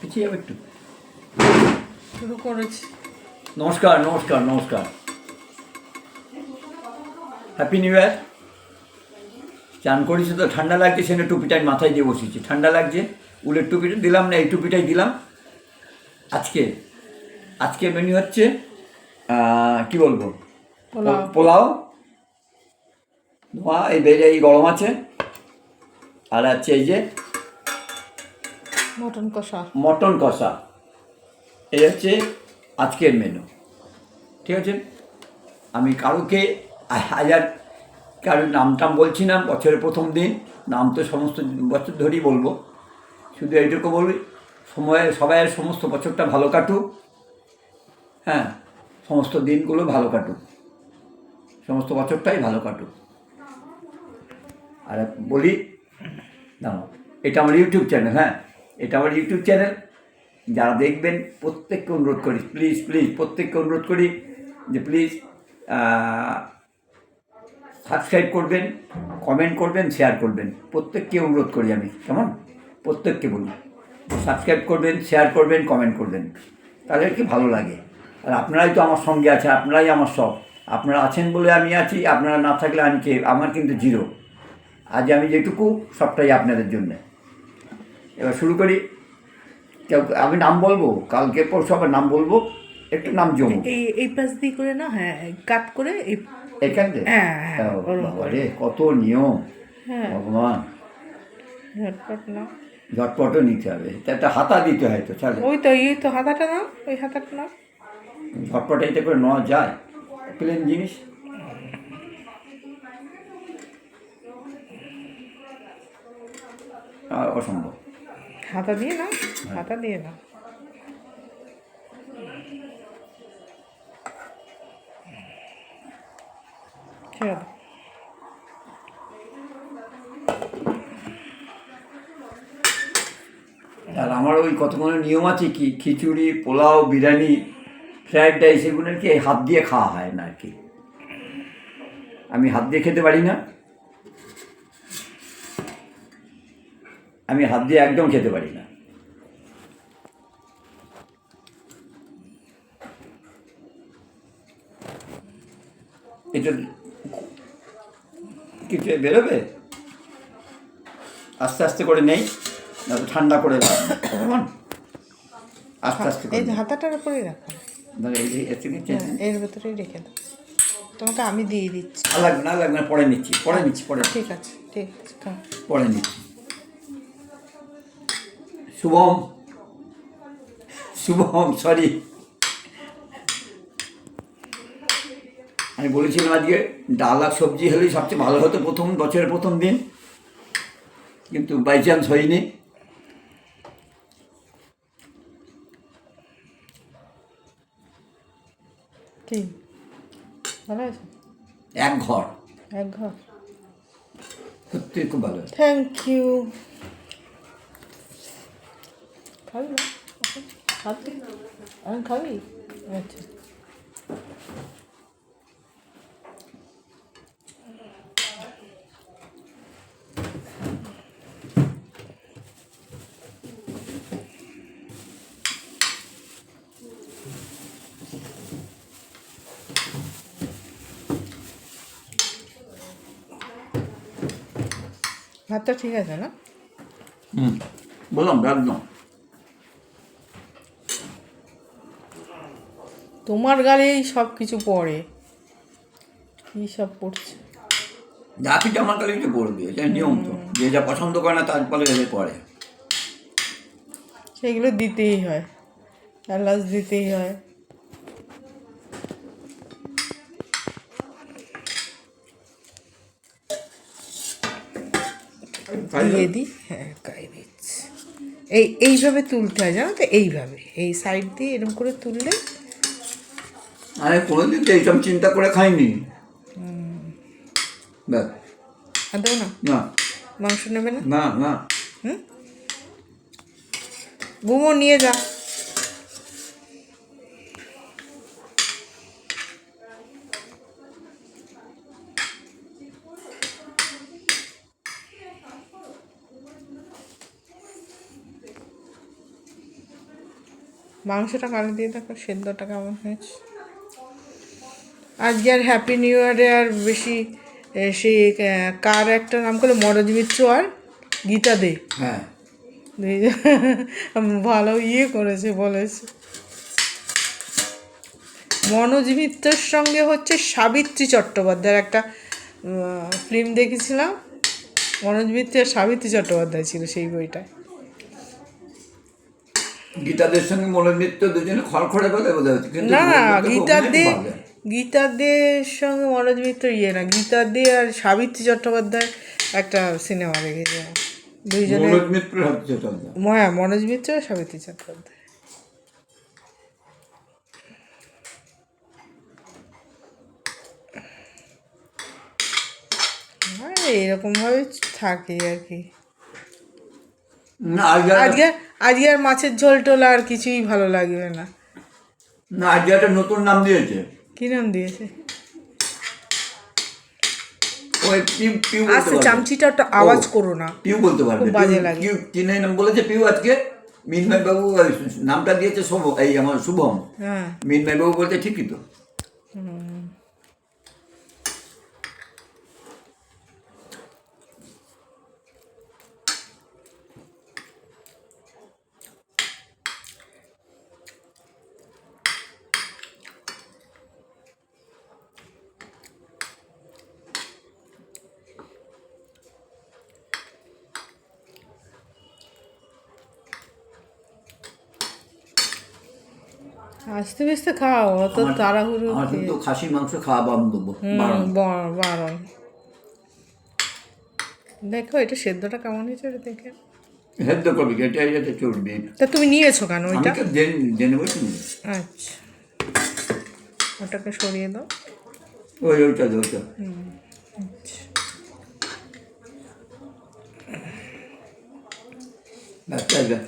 পিছিয়ে যাবে একটু। শুরু করেছি। নমস্কার নমস্কার নমস্কার। হ্যাপি নিউ ইয়ার চান করেছি তো ঠান্ডা লাগছে সেটা টুপিটা আমি মাথায় দিয়ে বসেছি। ঠান্ডা লাগছে উলের টুপিটা দিলাম না এই টুপিটাই দিলাম। আজকে আজকে মেনু হচ্ছে কি বলব? পোলাও। ধোঁয়া এই বেজে এই গরম আছে। আর আছে এই যে মটন কষা। মটন কষা। এই হচ্ছে আজকের মেনু ঠিক আছে? আমি কারোকে হাজার, কারোর নাম টাম বলছি না, বছরের প্রথম দিন। নাম তো সমস্ত বছর ধরেই বলব। শুধু এইটুকু বলি সময়ে, সবাইয়ের সমস্ত বছরটা ভালো কাটুক। হ্যাঁ সমস্ত দিনগুলো ভালো কাটুক। সমস্ত বছরটাই ভালো কাটুক। আর বলি না এটা আমার ইউটিউব চ্যানেল হ্যাঁ? এটা আমার ইউটিউব চ্যানেল যারা দেখবেন, প্রত্যেককে অনুরোধ করি প্লিজ প্লিজ প্রত্যেককে অনুরোধ করি যে প্লিজ সাবস্ক্রাইব করবেন কমেন্ট করবেন শেয়ার করবেন। প্রত্যেককে অনুরোধ করি আমি, কেমন? প্রত্যেককে বলি সাবস্ক্রাইব করবেন শেয়ার করবেন কমেন্ট করবেন। তাদের কি ভালো লাগে। আর আপনারাই তো আমার সঙ্গে আছে আপনারাই আমার সব। আপনারা আছেন বলে আমি আছি, আপনারা না থাকলে আমি কে? আমার কিন্তু জিরো আজ আমি যেটুকু, সবটাই আপনাদের জন্য। এবার শুরু করি। কেউ আমি নাম বলব? কালকে পরশু আবার নাম বলব? একটু নাম জমু এই এই পাশ দিয়ে করে না? হ্যাঁ কাট করে এই এখান থেকে হ্যাঁ, হ্যাঁ, বাবা রে, কত নিয়ম। হ্যাঁ। ভগবান। ঝটপটও নিতে হবে। একটা হাতা দিতে হয় তো তাহলে। ওই তো এই তো হাতাটা নাও ওই হাতাটা নাও। ঝটপট এইটা করে নেওয়া যায়? প্লেন জিনিস? আর অসম্ভব। হাতা দিয়ে না হাতা দিয়ে না ছেড়ে দাও। আর আমার ওই কতগুলো নিয়ম আছে কি? খিচুড়ি পোলাও বিরিয়ানি ফ্রাইড রাইস এগুলো আর কি হাত দিয়ে খাওয়া হয় না আর কি। আমি হাত দিয়ে খেতে পারি না। আমি হাত দিয়ে একদম খেতে পারি না। এটা কিছু বেরোবে? আস্তে আস্তে করে নেই না ঠান্ডা করে। কেমন আস্তে আস্তে এই। হাতাটার রাখো। এই যে এর হ্যাঁ, ভেতরেই রেখে দাও। তোমাকে আমি দিয়ে দিচ্ছি। লাগবে না লাগবে না পরে নিচ্ছি পরে নিচ্ছি পরে ঠিক আছে ঠিক আছে। পরে নিচ্ছি। শুভম। শুভম সরি আমি বলেছিলাম আজকে ডাল আর সবজি হলেই সবচেয়ে ভালো হতো প্রথম বছরের প্রথম দিন। কিন্তু বাই চান্স হয়নি। কি? ভালো আছে? এক ঘর। এক ঘর। সত্যি খুব ভালো। থ্যাংক ইউ খাবি না খাবি আমি খাবি আচ্ছা ভাতটা ঠিক আছে না হুম বললাম একদম তোমার গালেই সব কিছু পড়ে। কী সব পড়ছে? যা কিছু আমার কাছে কিছু পড়বে এটা নিয়ম তো। যে যা পছন্দ করে না তার ফলে এদের পড়ে। সেগুলো দিতেই হয়। এলাচ দিতেই হয়। দিয়ে দিই? হ্যাঁ গায়ে দিচ্ছি। এই এইভাবে তুলতে হয় জানো তো? এইভাবে। এই সাইড দিয়ে এরকম করে তুললে আমি কোনোদিন তো এইসব চিন্তা করে খাইনি। ব্যাস। আর দেবো না। না। মাংস নেবে না? না না। বুমো নিয়ে যা। মাংসটা কালে দিয়ে দেখো সেদ্ধটা কেমন হয়েছে। আজকে আর হ্যাপি নিউ ইয়ারে আর বেশি সেই কার একটা নাম করল? মনোজ মিত্র আর গীতা দে। হ্যাঁ। ভালো ইয়ে করেছে বলেছে। মনোজ মিত্রের সঙ্গে হচ্ছে সাবিত্রী চট্টোপাধ্যায়ের একটা ফিল্ম দেখেছিলাম? মনোজ মিত্র আর সাবিত্রী চট্টোপাধ্যায় ছিল সেই বইটায়। গীতাদের সঙ্গে মনোজ মিত্র দুজনে খড়খড়ে কথা বোঝা হচ্ছে না না মনোজ মিত্র গীতা দে দের সঙ্গে মনোজ মিত্র ইয়ে না গীতা দে আর সাবিত্রী চট্টোপাধ্যায় একটা সিনেমা দেখেছিলাম দুইজনে মনোজ মিত্র হ্যাঁ মনোজ মিত্র আর সাবিত্রী চট্টোপাধ্যায়। হ্যাঁ এরকম ভাবে থাকে আর কি। আজকে আজকে আর মাছের ঝোল টোল আর কিছুই ভালো লাগবে না। না আজকে একটা নতুন নাম দিয়েছে। কি নাম দিয়েছে? ওই পিউ পিউ বলতে চামচিটা একটা আওয়াজ করো না। পিউ বলতে পারবে। খুব বাজে লাগে। পিউ চিনে নাম বলেছে? পিউ আজকে? মিনময় বাবু নামটা দিয়েছে শুভ এই আমার শুভম। হ্যাঁ। মিনময় বাবু বলতে ঠিকই তো। আস্তে আস্তে খাও অত তাড়াহুড়ো আমার কিন্তু খাসি মাংস খাওয়া বন্ধ বারণ। দেখো এটা সেদ্ধটা কেমন হয়েছে ওটা দেখে। হেদ্দ করবি? এটা এটা চলবে তা তুমি নিয়েছো কেন ওইটা? জেনে বলছি আচ্ছা। ওটাকে সরিয়ে দাও। ওই ওইটা ওইটা। আচ্ছা। ব্যাস, ব্যাস, ব্যাস।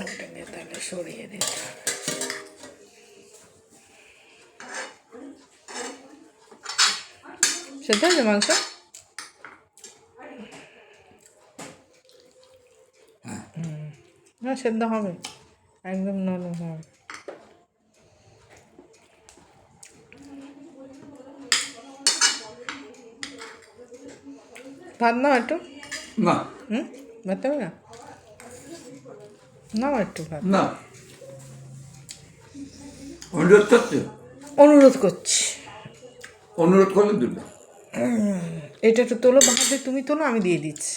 ওটাকে তাহলে সরিয়ে দিতে হবে। সেদ্ধ হয়েছে মাংস। হ্যাঁ। সেদ্ধ হবে। একদম নরম হবে। ভাত নাও একটু। না। হুম? ভাত হবে না? নাও একটু ভাত। না। অনুরোধ করছ। অনুরোধ করছি। অনুরোধ করলে দুটো এটা একটু তোলো বাহাতে তুমি তোলো আমি দিয়ে দিচ্ছি।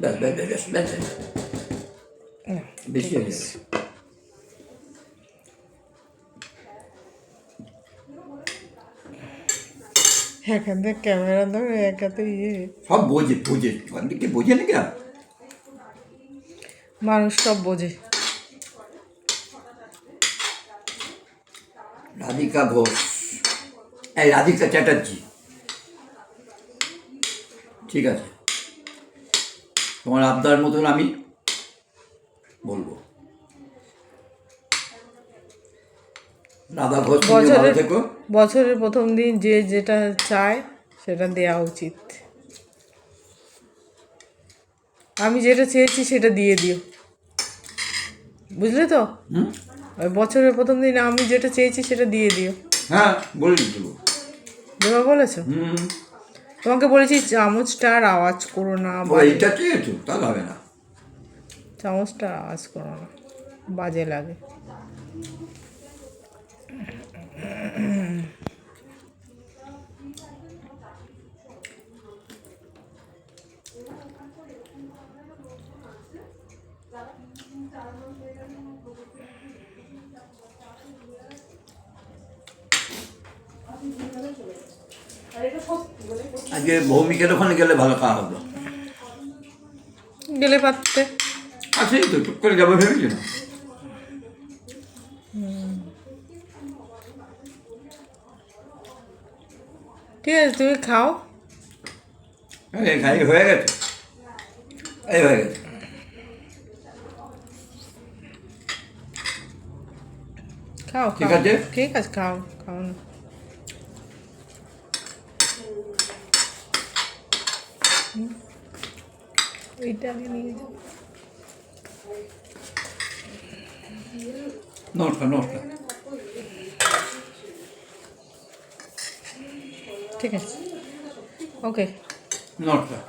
ব্যাস ব্যাস ব্যাস ব্যাস ব্যাস বেশি হয়ে গেছে। এখান থেকে ক্যামেরা ধরে একাতে ইয়ে। সব বোঝে বোঝে। অনেকে বোঝে না কেন মানুষ সব বোঝে। রাধিকা ঘোষ। এই রাধিকা চ্যাটার্জি। ঠিক আছে। তোমার আবদার মতন আমি বলব। রাধা ঘোষ ভালো বছরের থেকো। বছরের প্রথম দিন যে যেটা চায় সেটা দেওয়া উচিত। আমি যেটা চেয়েছি সেটা দিয়ে দিও। বুঝলে তো? ওই বছরের প্রথম দিন আমি যেটা চেয়েছি সেটা দিয়ে দিও। হ্যাঁ বলে দেবো বলেছ? তোমাকে বলেছি চামচটা আর আওয়াজ করো না এইটা চেয়েছো তা হবে না। চামচটা আওয়াজ করো না বাজে লাগে। আজকে ভৌমিকের ওখানে গেলে ভালো খাওয়া হতো। গেলে পারতে। আছে তো টুক করে যাব ভেবেছি না। ঠিক আছে তুমি খাও। খাই হয়ে গেছে। এই হয়ে গেছে। খাও ঠিক খাও। আছে? ঠিক আছে খাও খাও না হুম। এইটা আমি নিয়ে যাব নমস্কার নমস্কার ঠিক আছে ওকে নমস্কার